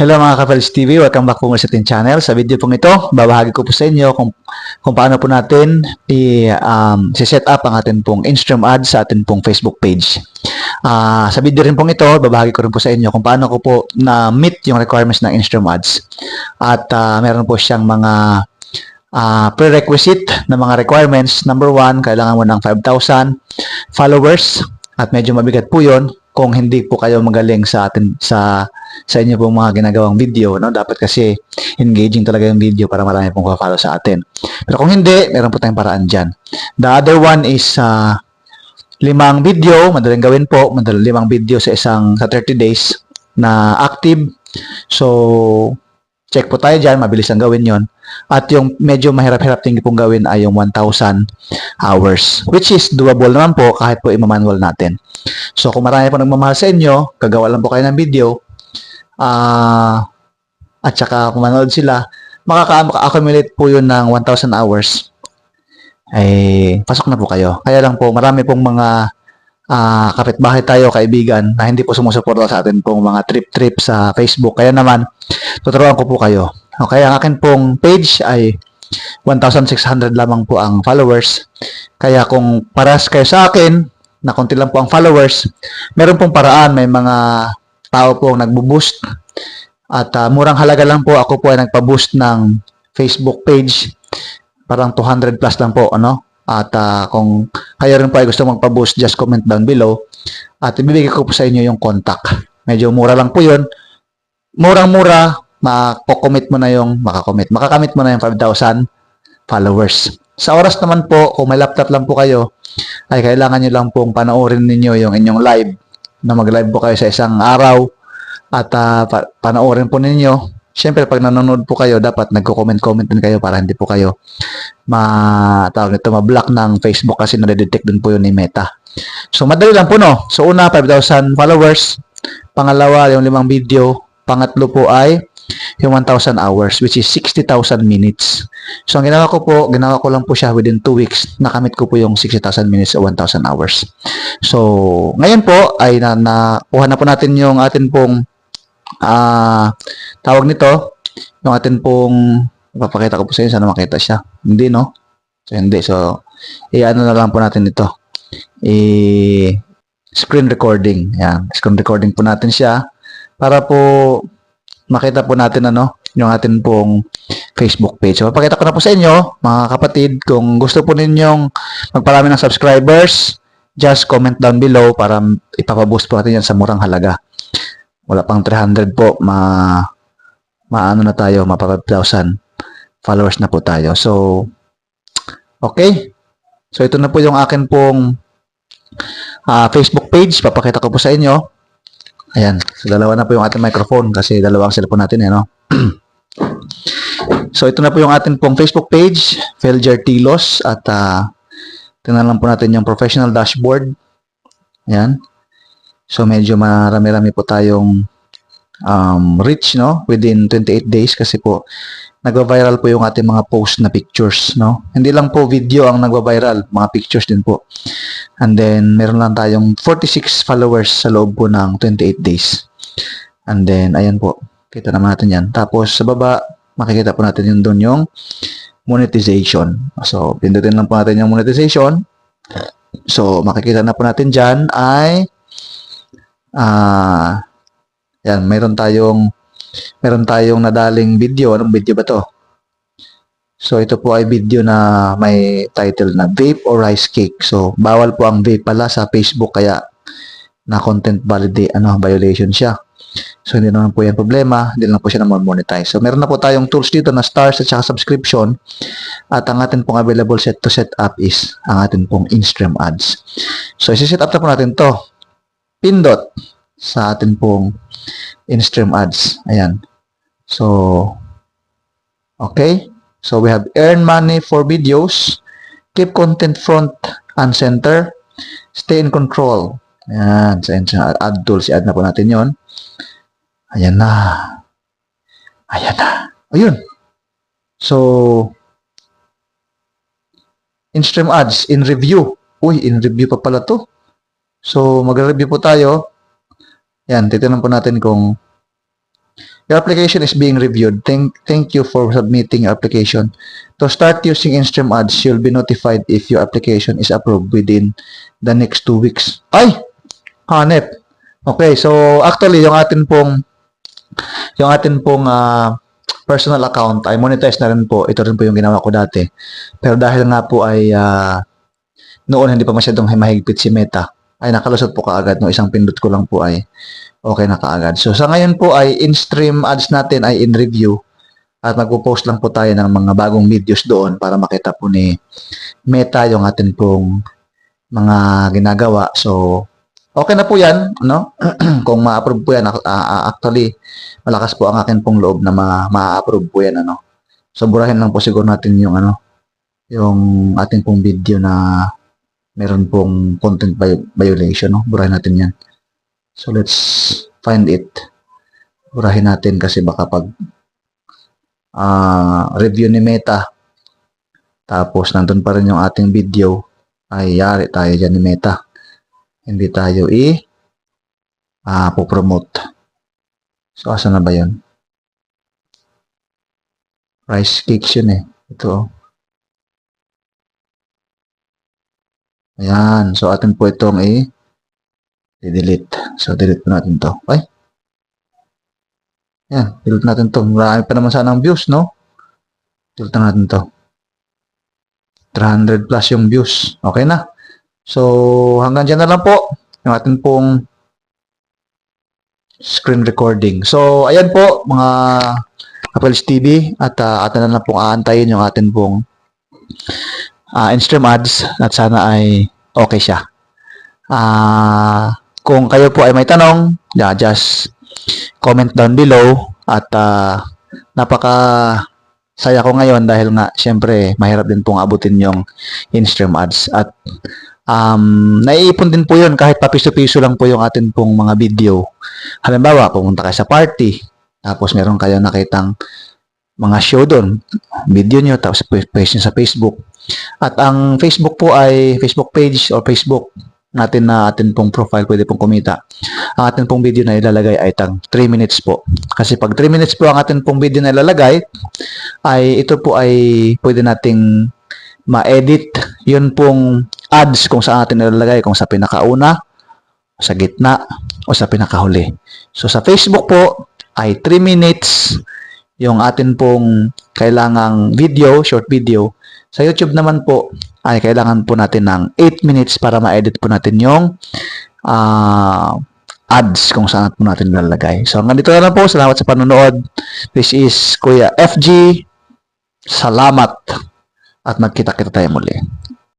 Hello mga Kapalis TV, welcome back po sa ating channel. Sa video pong ito, babahagi ko po sa inyo kung, kung paano po natin i, um, up ang ating pong Instagram ads sa ating pong Facebook page. Ah, sa video rin pong ito, babahagi ko rin po sa inyo kung paano ko po na-meet yung requirements ng Instagram ads. At ah, meron po siyang mga ah, prerequisite na mga requirements. Number one, kailangan mo ng 5,000 followers at medyo mabigat po yon kung hindi po kayo magaling sa atin sa sa inyo pong mga ginagawang video, no? Dapat kasi engaging talaga yung video para marami pong follow sa atin. Pero kung hindi, meron po tayong paraan dyan. The other one is uh, limang video, madaling gawin po, madaling limang video sa isang sa 30 days na active. So, check po tayo dyan, mabilis ang gawin yon At yung medyo mahirap-hirap tingin pong gawin ay yung 1,000 hours, which is doable naman po kahit po i-manual natin. So, kung marami po nagmamahal sa inyo, kagawa lang po kayo ng video, ah at saka kung manood sila, makaka-accumulate po yun ng 1,000 hours. Eh, pasok na po kayo. Kaya lang po, marami pong mga ah kapitbahay tayo, kaibigan, na hindi po sumusuporta sa atin pong mga trip-trip sa Facebook. Kaya naman, tuturuan ko po kayo. Okay, ang akin pong page ay 1,600 lamang po ang followers. Kaya kung paras kayo sa akin, na konti lang po ang followers, meron pong paraan, may mga tao po ang nagbo-boost. At ah, murang halaga lang po ako po ay nagpa-boost ng Facebook page. Parang 200 plus lang po, ano? At ah, kung kayo rin po ay gusto magpa-boost, just comment down below. At ibibigay ko po sa inyo yung contact. Medyo mura lang po yun. Murang-mura, makakomit mo na yung, makakomit, makakamit mo na yung 5,000 followers. Sa oras naman po, kung may laptop lang po kayo, ay kailangan nyo lang pong panoorin ninyo yung inyong live na mag-live po kayo sa isang araw at ah, pa- panoorin po ninyo. Siyempre, pag nanonood po kayo, dapat nagko-comment-comment din kayo para hindi po kayo ma tawag nito, ma-block ng Facebook kasi na-detect din po yun ni Meta. So, madali lang po, no? So, una, 5,000 followers. Pangalawa, yung limang video. Pangatlo po ay yung 1,000 hours, which is 60,000 minutes. So, ang ginawa ko po, ginawa ko lang po siya within 2 weeks. Nakamit ko po yung 60,000 minutes o 1,000 hours. So, ngayon po ay na, nakuha na po natin yung atin pong ah tawag nito, yung atin pong ipapakita ko po sa inyo, sana makita siya. Hindi, no? So, hindi. So, i-ano na lang po natin ito. I screen recording. Yan. Screen recording po natin siya para po makita po natin ano, yung atin pong Facebook page. So, papakita ko na po sa inyo, mga kapatid, kung gusto po ninyong magparami ng subscribers, just comment down below para ipapaboost po natin yan sa murang halaga. Wala pang 300 po, ma maano na tayo, ma 5,000 followers na po tayo. So, okay. So, ito na po yung akin pong ah, Facebook page. Papakita ko po sa inyo. Ayan. So, dalawa na po yung ating microphone kasi dalawa ang cellphone natin, eh, no? so, ito na po yung ating pong Facebook page, Felger Tilos. At, ah, tingnan lang po natin yung professional dashboard. Ayan. So, medyo marami-rami po tayong um, reach, no? Within 28 days kasi po, nagva-viral po yung ating mga post na pictures, no? Hindi lang po video ang nagva-viral, mga pictures din po. And then, meron lang tayong 46 followers sa loob po ng 28 days. And then, ayan po. Kita naman natin yan. Tapos, sa baba, makikita po natin yung doon yung monetization. So, pindutin lang po natin yung monetization. So, makikita na po natin dyan ay ah yan, meron tayong meron tayong nadaling video. Anong video ba to? So, ito po ay video na may title na Vape or Rice Cake. So, bawal po ang vape pala sa Facebook kaya na content validate, ano, violation siya. So, hindi naman po yan problema. Hindi lang po siya na monetize. So, meron na po tayong tools dito na stars at saka subscription. At ang atin pong available set to set up is ang atin pong Instagram ads. So, isi-set up na po natin to. Pindot sa atin pong in-stream ads. Ayan. So, okay. So, we have earn money for videos, keep content front and center, stay in control. Ayan. Sa ad tools, i-add na po natin yon. Ayan na. Ayan na. Ayun. So, in-stream ads, in review. Uy, in review pa pala to. So, mag-review po tayo. Yan, titignan po natin kung Your application is being reviewed. Thank, thank you for submitting your application. To start using InStream ads, you'll be notified if your application is approved within the next two weeks. Ay! Hanep. Okay, so actually, yung atin pong yung atin pong ah, personal account ay monetize na rin po. Ito rin po yung ginawa ko dati. Pero dahil nga po ay ah, noon hindi pa masyadong mahigpit si Meta, ay nakalusot po kaagad. No, isang pindot ko lang po ay okay na kaagad. So sa ngayon po ay in-stream ads natin ay in review at magpo-post lang po tayo ng mga bagong videos doon para makita po ni Meta yung atin pong mga ginagawa. So okay na po yan, no? Kung ma-approve po yan, ah, actually malakas po ang akin pong loob na ma- ma-approve po yan, ano? So burahin lang po siguro natin yung ano, yung ating pong video na meron pong content vi- violation, no? Burahin natin yan. So let's find it. Burahin natin kasi baka pag ah, review ni Meta tapos nandun pa rin yung ating video ay yari tayo dyan ni Meta. Hindi tayo i ah, po-promote. So asa na ba yun? Rice cakes yun eh. Ito oh. Ayan. So atin po itong i-delete. So, delete po natin to. Ay. Yan. Delete natin to. Marami pa naman sana ang views, no? Delete na natin to. 300 plus yung views. Okay na. So, hanggang dyan na lang po. Yung atin pong screen recording. So, ayan po, mga Kapels TV. At uh, atin na lang pong aantayin yung atin pong uh, in-stream ads at sana ay okay siya. Ah, kung kayo po ay may tanong, yeah, just comment down below at ah, napaka saya ko ngayon dahil nga syempre mahirap din pong abutin yung in-stream ads at um, naiipon din po yun kahit papiso-piso lang po yung atin pong mga video. Halimbawa, pumunta kayo sa party, tapos meron kayo nakitang mga show doon, video nyo, tapos post nyo sa Facebook. At ang Facebook po ay Facebook page or Facebook natin na atin pong profile pwede pong kumita. Ang atin pong video na ilalagay ay tang 3 minutes po. Kasi pag 3 minutes po ang atin pong video na ilalagay, ay ito po ay pwede nating ma-edit yun pong ads kung saan natin ilalagay, kung sa pinakauna, sa gitna, o sa pinakahuli. So sa Facebook po ay 3 minutes yung atin pong kailangang video, short video. Sa YouTube naman po ay kailangan po natin ng 8 minutes para ma-edit po natin yung ah, ads kung saan po natin lalagay. So hanggang dito na lang po. Salamat sa panonood. This is Kuya FG. Salamat at magkita-kita tayo muli.